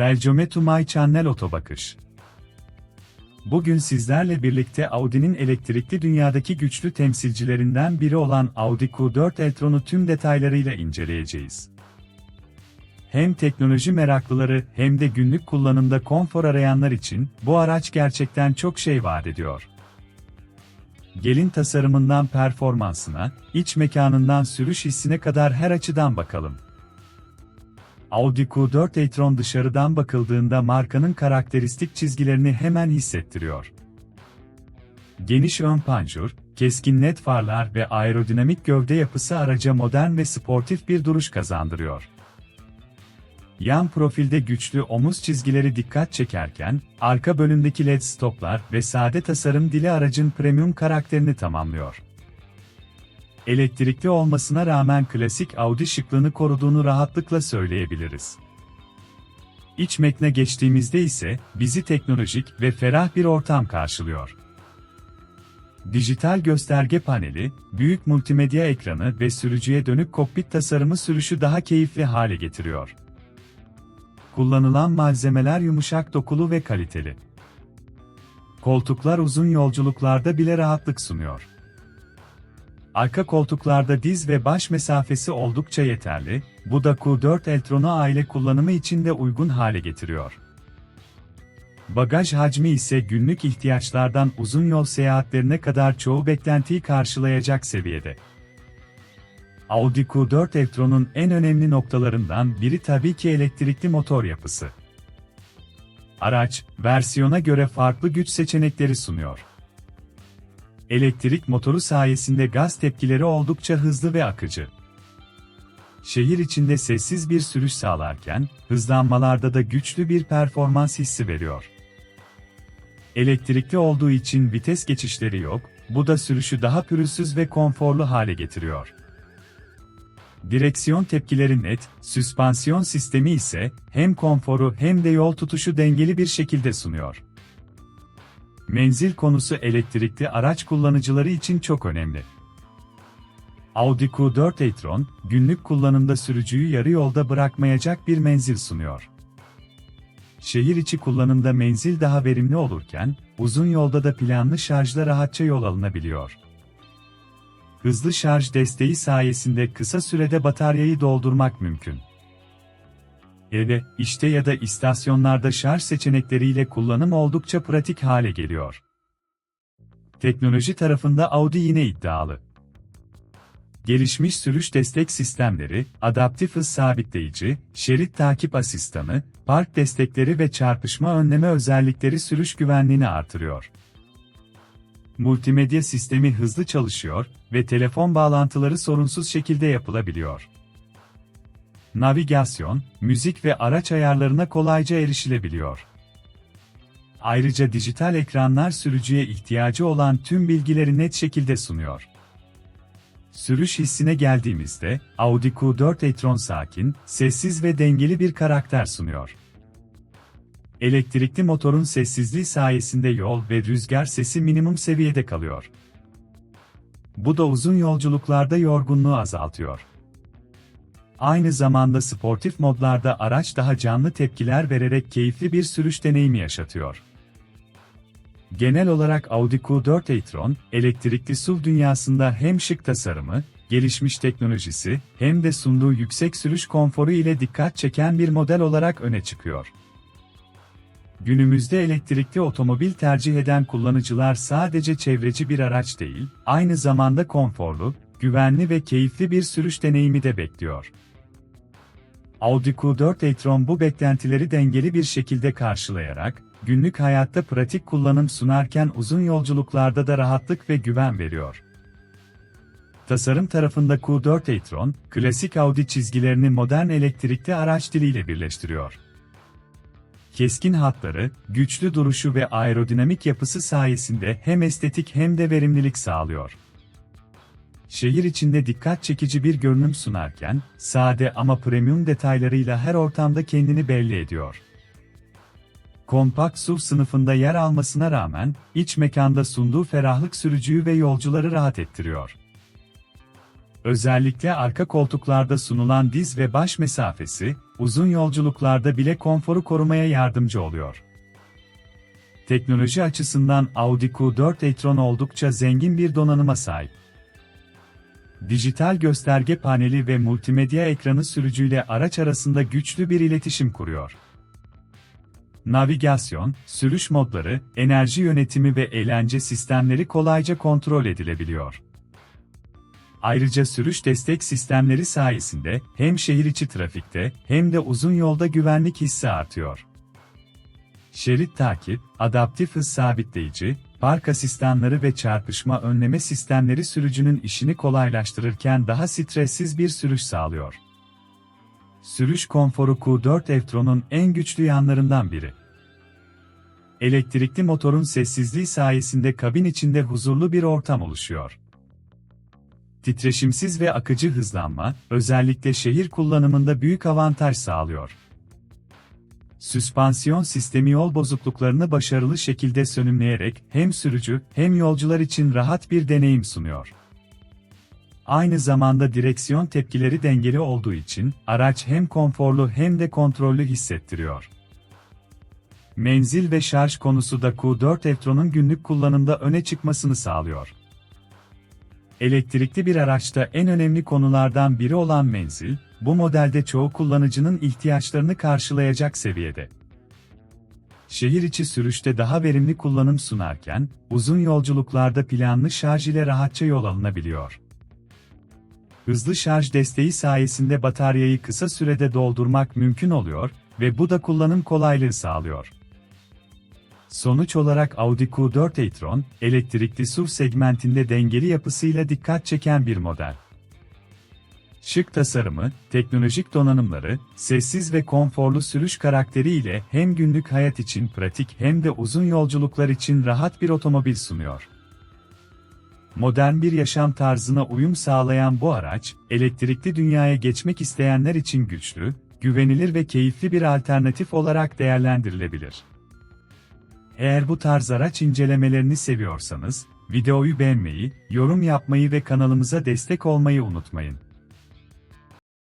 Welcome to my channel Otobakış. Bugün sizlerle birlikte Audi'nin elektrikli dünyadaki güçlü temsilcilerinden biri olan Audi Q4 e-tron'u tüm detaylarıyla inceleyeceğiz. Hem teknoloji meraklıları hem de günlük kullanımda konfor arayanlar için bu araç gerçekten çok şey vaat ediyor. Gelin tasarımından performansına, iç mekanından sürüş hissine kadar her açıdan bakalım. Audi Q4 e-tron dışarıdan bakıldığında markanın karakteristik çizgilerini hemen hissettiriyor. Geniş ön panjur, keskin net farlar ve aerodinamik gövde yapısı araca modern ve sportif bir duruş kazandırıyor. Yan profilde güçlü omuz çizgileri dikkat çekerken, arka bölümdeki led stoplar ve sade tasarım dili aracın premium karakterini tamamlıyor. Elektrikli olmasına rağmen klasik Audi şıklığını koruduğunu rahatlıkla söyleyebiliriz. İç mekne geçtiğimizde ise bizi teknolojik ve ferah bir ortam karşılıyor. Dijital gösterge paneli, büyük multimedya ekranı ve sürücüye dönük kokpit tasarımı sürüşü daha keyifli hale getiriyor. Kullanılan malzemeler yumuşak dokulu ve kaliteli. Koltuklar uzun yolculuklarda bile rahatlık sunuyor. Arka koltuklarda diz ve baş mesafesi oldukça yeterli, bu da Q4 e-tron'u aile kullanımı için de uygun hale getiriyor. Bagaj hacmi ise günlük ihtiyaçlardan uzun yol seyahatlerine kadar çoğu beklentiyi karşılayacak seviyede. Audi Q4 e-tron'un en önemli noktalarından biri tabii ki elektrikli motor yapısı. Araç, versiyona göre farklı güç seçenekleri sunuyor. Elektrik motoru sayesinde gaz tepkileri oldukça hızlı ve akıcı. Şehir içinde sessiz bir sürüş sağlarken, hızlanmalarda da güçlü bir performans hissi veriyor. Elektrikli olduğu için vites geçişleri yok, bu da sürüşü daha pürüzsüz ve konforlu hale getiriyor. Direksiyon tepkileri net, süspansiyon sistemi ise hem konforu hem de yol tutuşu dengeli bir şekilde sunuyor. Menzil konusu elektrikli araç kullanıcıları için çok önemli. Audi Q4 e-tron, günlük kullanımda sürücüyü yarı yolda bırakmayacak bir menzil sunuyor. Şehir içi kullanımda menzil daha verimli olurken, uzun yolda da planlı şarjla rahatça yol alınabiliyor. Hızlı şarj desteği sayesinde kısa sürede bataryayı doldurmak mümkün. Evde, işte ya da istasyonlarda şarj seçenekleriyle kullanım oldukça pratik hale geliyor. Teknoloji tarafında Audi yine iddialı. Gelişmiş sürüş destek sistemleri, adaptif hız sabitleyici, şerit takip asistanı, park destekleri ve çarpışma önleme özellikleri sürüş güvenliğini artırıyor. Multimedya sistemi hızlı çalışıyor ve telefon bağlantıları sorunsuz şekilde yapılabiliyor navigasyon, müzik ve araç ayarlarına kolayca erişilebiliyor. Ayrıca dijital ekranlar sürücüye ihtiyacı olan tüm bilgileri net şekilde sunuyor. Sürüş hissine geldiğimizde, Audi Q4 e-tron sakin, sessiz ve dengeli bir karakter sunuyor. Elektrikli motorun sessizliği sayesinde yol ve rüzgar sesi minimum seviyede kalıyor. Bu da uzun yolculuklarda yorgunluğu azaltıyor. Aynı zamanda sportif modlarda araç daha canlı tepkiler vererek keyifli bir sürüş deneyimi yaşatıyor. Genel olarak Audi Q4 e-tron, elektrikli SUV dünyasında hem şık tasarımı, gelişmiş teknolojisi, hem de sunduğu yüksek sürüş konforu ile dikkat çeken bir model olarak öne çıkıyor. Günümüzde elektrikli otomobil tercih eden kullanıcılar sadece çevreci bir araç değil, aynı zamanda konforlu, güvenli ve keyifli bir sürüş deneyimi de bekliyor. Audi Q4 e-tron bu beklentileri dengeli bir şekilde karşılayarak, günlük hayatta pratik kullanım sunarken uzun yolculuklarda da rahatlık ve güven veriyor. Tasarım tarafında Q4 e-tron, klasik Audi çizgilerini modern elektrikli araç diliyle birleştiriyor. Keskin hatları, güçlü duruşu ve aerodinamik yapısı sayesinde hem estetik hem de verimlilik sağlıyor şehir içinde dikkat çekici bir görünüm sunarken, sade ama premium detaylarıyla her ortamda kendini belli ediyor. Kompakt SUV sınıfında yer almasına rağmen, iç mekanda sunduğu ferahlık sürücüyü ve yolcuları rahat ettiriyor. Özellikle arka koltuklarda sunulan diz ve baş mesafesi, uzun yolculuklarda bile konforu korumaya yardımcı oluyor. Teknoloji açısından Audi Q4 e-tron oldukça zengin bir donanıma sahip. Dijital gösterge paneli ve multimedya ekranı sürücüyle araç arasında güçlü bir iletişim kuruyor. Navigasyon, sürüş modları, enerji yönetimi ve eğlence sistemleri kolayca kontrol edilebiliyor. Ayrıca sürüş destek sistemleri sayesinde hem şehir içi trafikte hem de uzun yolda güvenlik hissi artıyor. Şerit takip, adaptif hız sabitleyici, park asistanları ve çarpışma önleme sistemleri sürücünün işini kolaylaştırırken daha stressiz bir sürüş sağlıyor. Sürüş konforu Q4 e-tron'un en güçlü yanlarından biri. Elektrikli motorun sessizliği sayesinde kabin içinde huzurlu bir ortam oluşuyor. Titreşimsiz ve akıcı hızlanma, özellikle şehir kullanımında büyük avantaj sağlıyor. Süspansiyon sistemi yol bozukluklarını başarılı şekilde sönümleyerek hem sürücü hem yolcular için rahat bir deneyim sunuyor. Aynı zamanda direksiyon tepkileri dengeli olduğu için araç hem konforlu hem de kontrollü hissettiriyor. Menzil ve şarj konusu da Q4 e-tron'un günlük kullanımda öne çıkmasını sağlıyor. Elektrikli bir araçta en önemli konulardan biri olan menzil, bu modelde çoğu kullanıcının ihtiyaçlarını karşılayacak seviyede. Şehir içi sürüşte daha verimli kullanım sunarken, uzun yolculuklarda planlı şarj ile rahatça yol alınabiliyor. Hızlı şarj desteği sayesinde bataryayı kısa sürede doldurmak mümkün oluyor ve bu da kullanım kolaylığı sağlıyor. Sonuç olarak Audi Q4 e-tron, elektrikli SUV segmentinde dengeli yapısıyla dikkat çeken bir model. Şık tasarımı, teknolojik donanımları, sessiz ve konforlu sürüş karakteriyle hem günlük hayat için pratik hem de uzun yolculuklar için rahat bir otomobil sunuyor. Modern bir yaşam tarzına uyum sağlayan bu araç, elektrikli dünyaya geçmek isteyenler için güçlü, güvenilir ve keyifli bir alternatif olarak değerlendirilebilir. Eğer bu tarz araç incelemelerini seviyorsanız, videoyu beğenmeyi, yorum yapmayı ve kanalımıza destek olmayı unutmayın.